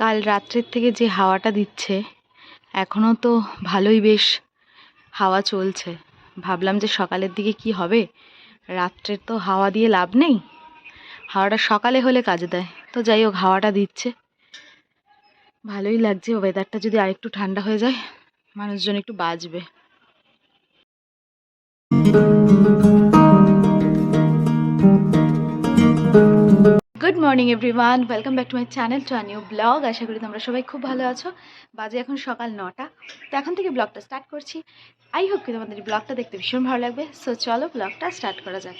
কাল রাত্রের থেকে যে হাওয়াটা দিচ্ছে এখনও তো ভালোই বেশ হাওয়া চলছে। ভাবলাম যে সকালের দিকে কি হবে? রাত্রের তো হাওয়া দিয়ে লাভ নেই। হাওয়াটা সকালে হলে কাজে দেয়। তো যাই হোক, হাওয়াটা দিচ্ছে। ভালোই লাগছে ওয়েদারটা যদি আরেকটু ঠান্ডা হয়ে যায়, মানুষজন একটু বাঁচবে। Good morning everyone welcome back to my channel to new blog আশা করি তোমরা সবাই খুব ভালো আছো। বাজে এখন সকাল নটা। তো এখন থেকে ব্লগটা স্টার্ট করছি। আই হোপ কি তোমাদের ব্লগটা দেখতে ভীষণ ভালো লাগবে। সো চলো ব্লগটা স্টার্ট করা যাক।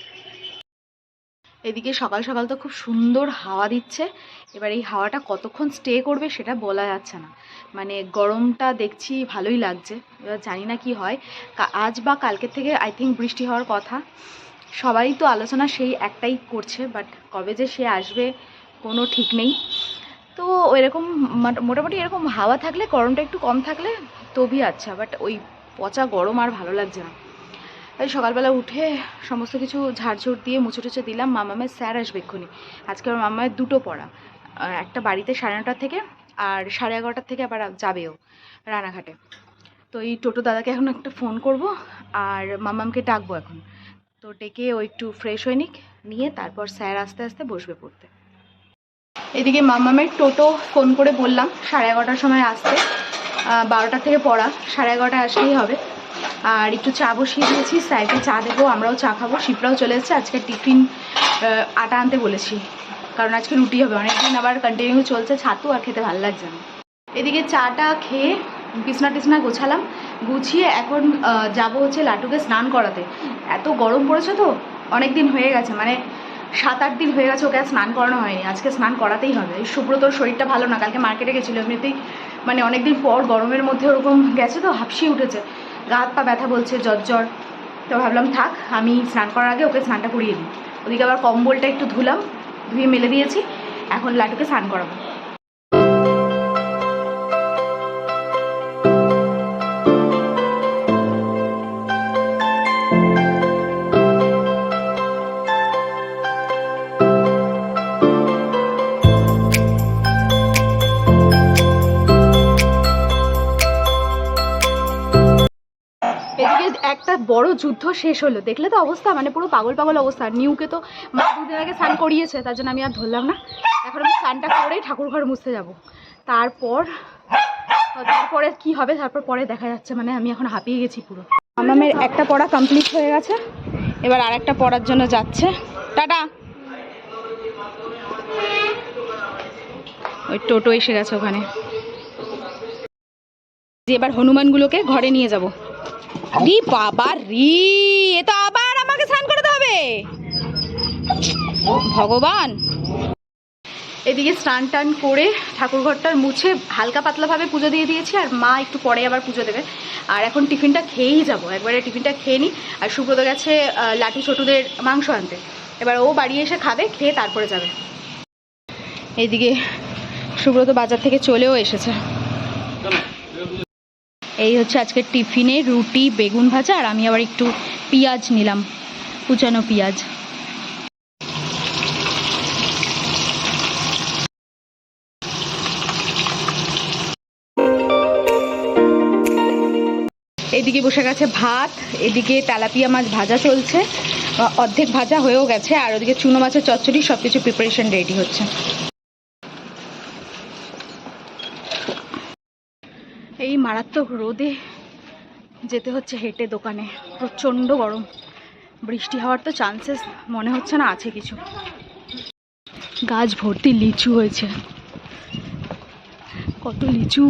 এদিকে সকাল সকাল তো খুব সুন্দর হাওয়া দিচ্ছে। এবার এই হাওয়াটা কতক্ষণ স্টে করবে সেটা বলা যাচ্ছে না। মানে গরমটা দেখছি ভালোই লাগছে। এবার জানি না কি হয়। আজ বা কালকের থেকে আই থিঙ্ক বৃষ্টি হওয়ার কথা। সবাই তো আলোচনা সেই একটাই করছে বাট কবে যে সে আসবে কোনো ঠিক নেই। তো এরকম মোট- মোটামুটি এরকম হাওয়া থাকলে, গরমটা একটু কম থাকলে তবই আচ্ছা বাট ওই পচা গরম আর ভালো লাগছে না। তাই সকালবেলা উঠে সমস্ত কিছু ঝাড়ঝুড় দিয়ে মুছে টুছে দিলাম মামামের স্যার আসবে এক্ষুনি। আজকে আমার মামামের দুটো পড়া একটা বাড়িতে সাড়ে নটার থেকে আর সাড়ে এগারোটার থেকে আবার যাবেও রানাঘাটে। তো এই টোটো দাদাকে এখন একটা ফোন করব আর মামামকে ডাকবো এখন। তো ডেকে ও একটু ফ্রেশ হয়ে নিক নিয়ে তারপর স্যার আস্তে আস্তে বসবে পড়তে। এদিকে মামামের টোটো ফোন করে বললাম সাড়ে এগারোটার সময় আসতে আহ, বারোটার থেকে পড়া সাড়ে এগারোটায় আসলেই হবে। আর একটু চা বসিয়ে দিয়েছি স্যারকে চা দেবো আমরাও চা খাব শিপরাও চলে এসেছে। আজকে টিফিন আটা আনতে বলেছি কারণ আজকে রুটি হবে। অনেকদিন আবার কন্টিনিউ চলছে ছাতু আর খেতে ভালো লাগছে না। এদিকে চাটা খেয়ে বিছনা টিছনা গোছালাম গুছিয়ে এখন যাব হচ্ছে লাটুকে স্নান করাতে। এত গরম পড়েছে তো, অনেক দিন হয়ে গেছে মানে সাত আট দিন হয়ে গেছে ওকে আর স্নান করানো হয়নি, আজকে স্নান করাতেই হবে। সুব্রতর শরীরটা ভালো না, কালকে মার্কেটে গেছিল, এমনিতেই মানে অনেকদিন পর গরমের মধ্যে ওরকম গেছে তো হাঁপসিয়ে উঠেছে। গা হাত পা ব্যথা বলছে জ্বর তো ভাবলাম, থাক, আমি স্নান করার আগে ওকে স্নানটা করিয়ে দিই। ওদিকে আবার কম্বলটা একটু ধুলাম, ধুয়ে মেলে দিয়েছি, এখন লাটুকে স্নান করাবো। বড় যুদ্ধ শেষ হলো। দেখলে তো অবস্থা মানে পুরো পাগল পাগল অবস্থা। নিউকে তো মা দুদিন আগে স্নান করিয়েছে, তার জন্য আমি আর ধরলাম না। এখন আমি স্নানটা করেই ঠাকুর ঘর মুছতে যাব। তারপর, তারপরে কি হবে, তারপর পরে দেখা যাচ্ছে মানে আমি এখন হাঁপিয়ে গেছি পুরো। আমামের একটা পড়া কমপ্লিট হয়ে গেছে। এবার আর একটা পড়ার জন্য যাচ্ছে। টাটা! ওই টোটো এসে গেছে ওখানে। যে এবার হনুমানগুলোকে ঘরে নিয়ে যাব। রি বাবা রি এ তো আবার আমাকে স্নান করতে হবে। ভগবান। এদিকে স্নান টান করে ঠাকুর ঘরটার মুছে হালকা পাতলাভাবে পুজো দিয়ে দিয়েছি আর মা একটু পরে আবার পুজো দেবে। আর এখন টিফিনটা খেয়েই যাব একবারে টিফিনটা খেয়ে নিই। আর সুব্রত গেছে লাঠি ছোটুদের মাংস আনতে। এবার ও বাড়ি এসে খাবে খেয়ে তারপরে যাবে। এইদিকে সুব্রত বাজার থেকে চলেও এসেছে। এই হচ্ছে আজকের টিফিনে রুটি, বেগুন ভাজা, আর আমি আবার একটু পেঁয়াজ নিলাম, কুচানো পেঁয়াজ। এদিকে বসে গেছে ভাত, এদিকে তেলাপিয়া মাছ ভাজা চলছে, অর্ধেক ভাজা হয়েও গেছে, আর ওদিকে চুনো মাছের চচ্চড়ি সব কিছু প্রিপারেশন রেডি হচ্ছে এই মারাত্মক রোদে যেতে হচ্ছে হেঁটে দোকানে। প্রচণ্ড গরম। বৃষ্টি হওয়ার তো চান্সেস মনে হচ্ছে না আছে কিছু। গাছ ভর্তি লিচু হয়েছে। কত লিচু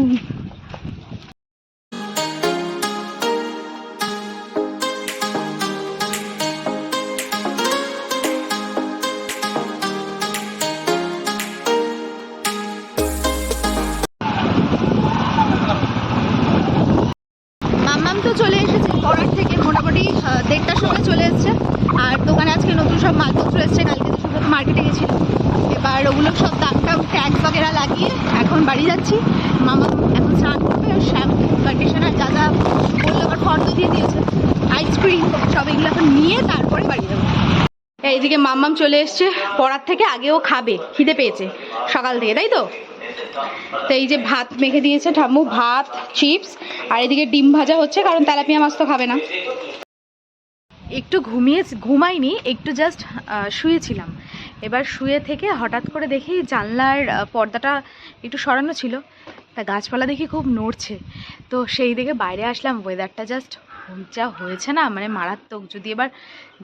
মার্কেটে গেছিল। এবার ওগুলো সব দাম টাম ট্যাক্স বগেরা লাগিয়ে এখন বাড়ি যাচ্ছি। মামা এখন স্নান করবে শ্যাম্পু কন্ডিশনার যা যা বলল আবার ফর্দ দিয়ে দিয়েছে। আইসক্রিম সব এগুলো এখন নিয়ে তারপরে বাড়ি যাব। এইদিকে মাম্মাম চলে এসছে, পড়ার থেকে আগেও খাবে, খিদে পেয়েছে, সকাল থেকে, তাই তো? তো এই যে ভাত মেখে দিয়েছে ঠাম্মু, ভাত, চিপস, আর এদিকে ডিম ভাজা হচ্ছে, কারণ তেলাপিয়া মাছ তো খাবে না। একটু ঘুমিয়ে, ঘুমাইনি, একটু জাস্ট শুয়েছিলাম। এবার শুয়ে থেকে হঠাৎ করে দেখি জানলার পর্দাটা একটু সরানো ছিল। তা গাছপালা দেখি খুব নড়ছে। তো সেই দিকে বাইরে আসলাম ওয়েদারটা জাস্ট যা হয়েছে না মানে মারাত্মক। যদি এবার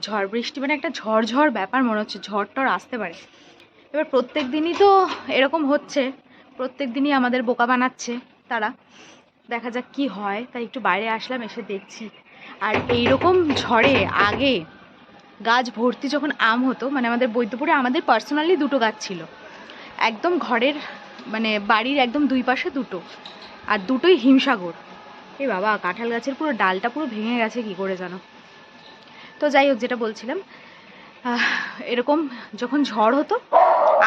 ঝড় বৃষ্টি মানে একটা ঝড় ঝড় ব্যাপার মনে হচ্ছে ঝড় টড় আসতে পারে। এবার প্রত্যেক দিনই তো এরকম হচ্ছে, প্রত্যেক দিনই আমাদের বোকা বানাচ্ছে তারা। দেখা যাক কি হয়। তাই একটু বাইরে আসলাম, এসে দেখছি। আর এইরকম ঝড়ে আগে গাছ ভর্তি যখন আম হতো মানে আমাদের বৈদ্যপুরে আমাদের পার্সোনালি দুটো গাছ ছিল। একদম ঘরের মানে বাড়ির একদম দুই পাশে দুটো। আর দুটোই হিমসাগর। এ বাবা, কাঁঠাল গাছের পুরো ডালটা পুরো ভেঙে গেছে, কি করে জানো? তো যাই হোক, যেটা বলছিলাম এরকম যখন ঝড় হতো,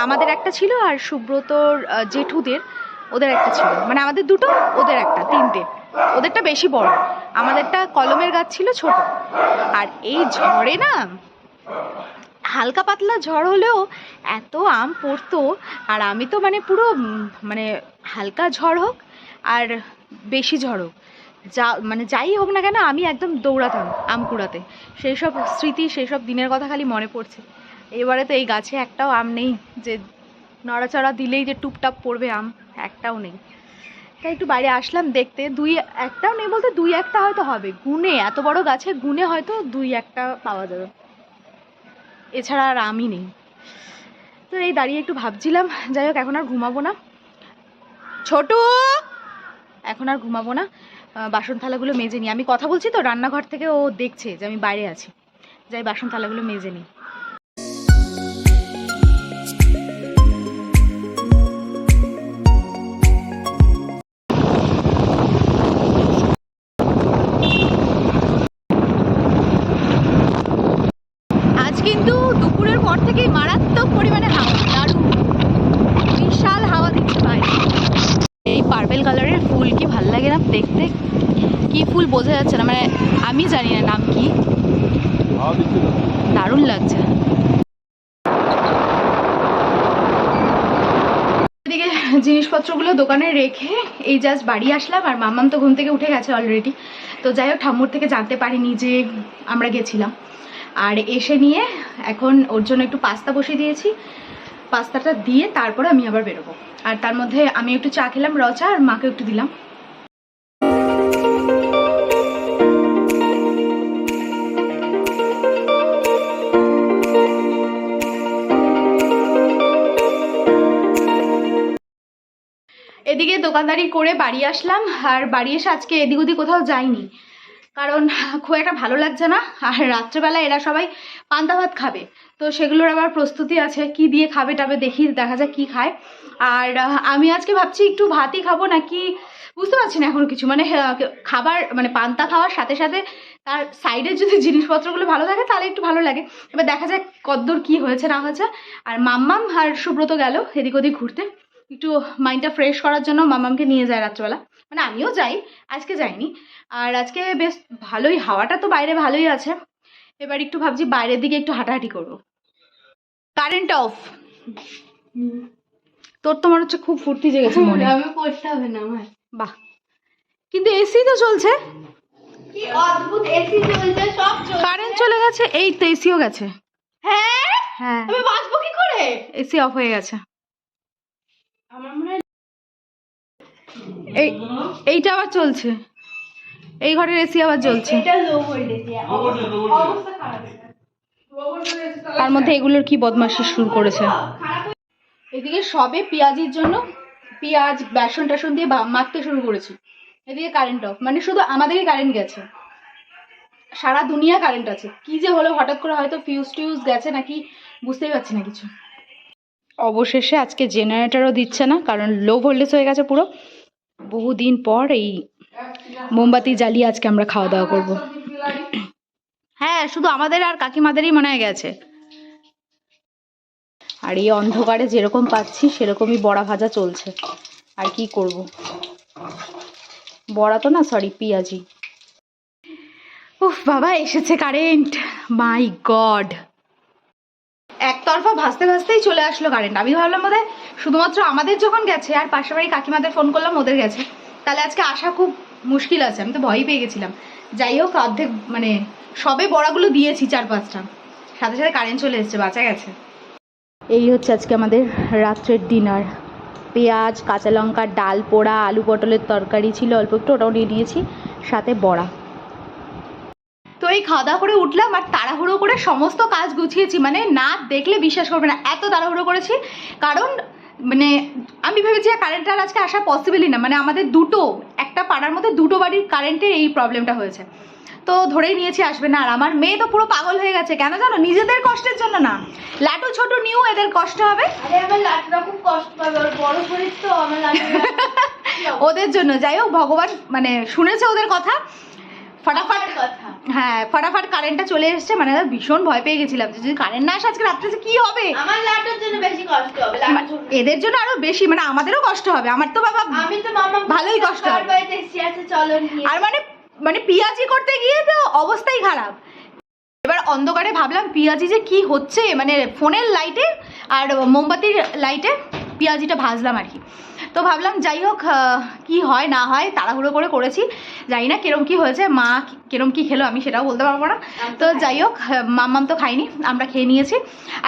আমাদের একটা ছিল আর সুব্রতর জেঠুদের ওদের একটা ছিল। মানে আমাদের দুটো, ওদের একটা, তিনটে। ওদেরটা বেশি বড়। আমাদেরটা কলমের গাছ ছিল ছোট। আর এই ঝড়ে না, হালকা পাতলা ঝড় হলেও এত আম পড়তো। আর আমি তো মানে পুরো মানে হালকা ঝড় হোক আর বেশি ঝড় হোক। যা মানে যাই হোক না কেন, আমি একদম দৌড়াতাম আম কুড়াতে। সেই সব স্মৃতি, সেই সব দিনের কথা খালি মনে পড়ছে। এবারে তো এই গাছে একটাও আম নেই যে নড়াচড়া দিলেই যে টুপটাপ পড়বে আম। একটাও নেই। তাই একটু বাইরে আসলাম দেখতে, দুই একটাও নেই বলতে দুই একটা হয়তো হবে। গুনে এত বড় গাছে গুনে হয়তো দুই একটা পাওয়া যাবে। এছাড়া আর আমি নেই। তো এই দাঁড়িয়ে একটু ভাবছিলাম, যাই হোক, এখন আর ঘুমাবো না। ছোটু! এখন আর ঘুমাবো না। বাসন থালাগুলো মেজে নিই। আমি কথা বলছি তো, রান্নাঘর থেকে ও দেখছে যে আমি বাইরে আছি। যাই, বাসন থালাগুলো মেজে নিই। পর থেকেই মারাত্মক পরিমাণে হাওয়া, দারুণ। বিশাল হাওয়া দিচ্ছে বাইরে এই পার্পেল কালারের ফুল কি ভালো লাগে না দেখতে? কি ফুল বোঝা যাচ্ছে না মানে আমি জানি না নাম কি। দারুণ লাগছে। এদিকে জিনিসপত্রগুলো দোকানে রেখে এই জাস্ট বাড়ি আসলাম আর মাম্মাম তো ঘুম থেকে উঠে গেছে অলরেডি তো যাই হোক, ঠাম্মুর থেকে জানতে পারিনি যে আমরা গেছিলাম। আর এসে নিয়ে এখন ওর জন্য একটু পাস্তা বসিয়ে দিয়েছি। পাস্তাটা দিয়ে তারপরে আমি আবার বেরোবো। আর তার মধ্যে আমি একটু চা খেলাম র চা, আর মাকে একটু দিলাম। এদিকে দোকানদারি করে বাড়ি আসলাম, আর বাড়ি এসে আজকে এদিক ওদিক কোথাও যাইনি। কারণ খুব একটা ভালো লাগছে না। আর রাত্রেবেলা এরা সবাই পান্তা ভাত খাবে। তো সেগুলোর আবার প্রস্তুতি আছে, কি দিয়ে খাবে টাবে দেখি, দেখা যাক কি খায়। আর আমি আজকে ভাবছি একটু ভাতই খাব নাকি, বুঝতে পারছি না এখন কিছু। মানে খাবার মানে পান্তা খাওয়ার সাথে সাথে তার সাইডের যদি জিনিসপত্রগুলো ভালো থাকে, তাহলে একটু ভালো লাগে। এবার দেখা যাক কদ্দূর কি হয়েছে, না হয়েছে। আর মাম্মাম আর সুব্রত গেল এদিক ওদিক ঘুরতে। একটু মাইন্ডটা ফ্রেশ করার জন্য মামামকে নিয়ে যায় রাত্রেবেলা। মানে আমিও যাই আজকে যাইনি। আর আজকে বেশ ভালোই হাওয়াটা তো বাইরে ভালোই আছে। এবার একটু ভাবছি বাইরের দিকে একটু হাঁটাহাঁটি করব। কারেন্ট অফ তোর তো মনে হচ্ছে খুব ফুর্তি জেগেছে মনে। আমি করতে হবে না আমার। বাহ। কিন্তু এসি তো চলছে। কি অদ্ভুত এসি চলছে সব চলছে। কারেন্ট চলে গেছে এই তো এসিও গেছে। হ্যাঁ? হ্যাঁ। আমি বাঁচবো কি করে? এসি অফ হয়ে গেছে। আমার মনে হয় এই এইটা আবার চলছে। এই ঘরের এসি আবার খারাপ এটা। তার মধ্যে এগুলোর কি বদমাশি শুরু করেছে? এদিকে সবে পেঁয়াজির জন্য পেঁয়াজ বেসন টেসন দিয়ে মাখতে শুরু করেছি। এদিকে কারেন্ট অফ মানে শুধু আমাদেরই কারেন্ট গেছে। সারা দুনিয়া কারেন্ট আছে। কি যে হলো হঠাৎ করে হয়তো ফিউজ টিউজ গেছে নাকি? বুঝতেই পারছি না কিছু। অবশেষে আজকে জেনারেটরও দিচ্ছে না, কারণ লো ভোল্টেজ হয়ে গেছে পুরো। বহুদিন পর এই মোমবাতি জ্বালিয়ে আজকে আমরা খাওয়া দাওয়া করব। হ্যাঁ শুধু আমাদের আর কাকিমাদেরই মনে হয় গেছে। আর এই অন্ধকারে যেরকম পাচ্ছি, সেরকমই বড়া ভাজা চলছে। আর কি করব? বড়া তো না সরি পেঁয়াজি। উফ, বাবা, এসেছে কারেন্ট মাই গড একতরফা ভাসতে ভাসতেই চলে আসলো কারেন্ট আমি ভাবলাম বোধহয় শুধুমাত্র আমাদের যখন গেছে আর পাশের বাড়ি কাকিমাদের ফোন করলাম, ওদের গেছে। তাহলে আজকে আসা খুব মুশকিল আছে, আমি তো ভয়ই পেয়ে গেছিলাম। যাই হোক, অর্ধেক মানে সবে বড়াগুলো দিয়েছি চার পাঁচটা। সাথে সাথে কারেন্ট চলে এসেছে, বাঁচা গেছে। এই হচ্ছে আজকে আমাদের রাত্রের ডিনার পেঁয়াজ, কাঁচা লঙ্কা, ডাল পোড়া, আলু পটলের তরকারি ছিল, অল্প একটু ওটাও নিয়ে নিয়েছি সাথে বড়া। এই খাওয়া দাওয়া করে উঠলাম আর তাড়াহুড়ো করে সমস্ত কাজ গুছিয়েছি। মানে না দেখলে বিশ্বাস করবে না এত তাড়াহুড়ো করেছি। কারণ মানে আমি ভেবেছি কারেন্টটার আজকে আসা পসিবলই না। মানে আমাদের দুটো একটা পাড়ার মধ্যে দুটো বাড়ির কারেন্টের এই প্রবলেমটা হয়েছে। তো ধরেই নিয়েছি আসবে না। আর আমার মেয়ে তো পুরো পাগল হয়ে গেছে। কেন জানো? নিজেদের কষ্টের জন্য না। লাটু ছোট নিউ এদের কষ্ট হবে। আরে ওদের জন্য। যাই হোক ভগবান মানে শুনেছে ওদের কথা। ফটাফট কথা। ফটাফট কারেন্টটা চলে এসেছে মানে ভীষণ ভয় পেয়ে গেছিলাম যে যদি কারেন্ট না আসে আজকে রাত্রে কি হবে? আমার লাটুর জন্য বেশি কষ্ট হবে এদের জন্য আরও বেশি মানে আমাদেরও কষ্ট হবে আমার তো বাবা আমি তো মামা ভালোই কষ্ট হবে। নিয়ে আর মানে মানে পিয়াজি করতে গিয়ে তো অবস্থাই খারাপ। এবার অন্ধকারে ভাবলাম পিয়াজি যে কি হচ্ছে মানে ফোনের লাইটে আর মোমবাতির লাইটে পিয়াজিটা ভাজলাম আর কি। তো ভাবলাম যাই হোক কি হয় না হয় তাড়াহুড়ো করে করেছি। জানি না কিরম কি হয়েছে মা কিরম কি খেলো আমি সেটাও বলতে পারব না। তো যাই হোক মাম্মাম তো খাইনি আমরা খেয়ে নিয়েছি।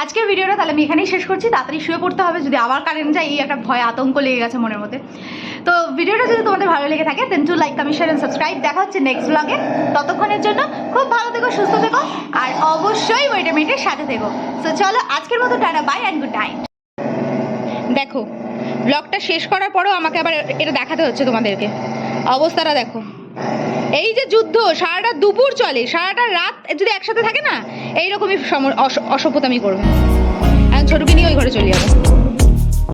আজকের ভিডিওটা তাহলে আমি এখানেই শেষ করছি তাড়াতাড়ি শুয়ে পড়তে হবে যদি আবার কারেন্ট যায় এই একটা ভয় আতঙ্ক লেগে গেছে মনের মধ্যে। তো ভিডিওটা যদি তোমাদের ভালো লেগে থাকে then to like comment share and subscribe দেখা হচ্ছে নেক্সট ব্লগে ততক্ষণের জন্য খুব ভালো থেকো সুস্থ থেকো আর অবশ্যই ভিটামিনের সাথে থেকো। তো চলো আজকের মতো tata bye and good night দেখো ব্লগটা শেষ করার পরেও আমাকে আবার এটা দেখাতে হচ্ছে তোমাদেরকে। অবস্থাটা দেখো। এই যে যুদ্ধ, সারাটা দুপুর চলে, সারাটা রাত যদি একসাথে থাকে না, এইরকমই অসভ্যতা আমি করব। ছোটকে নিয়ে ওই ঘরে চলে যাব।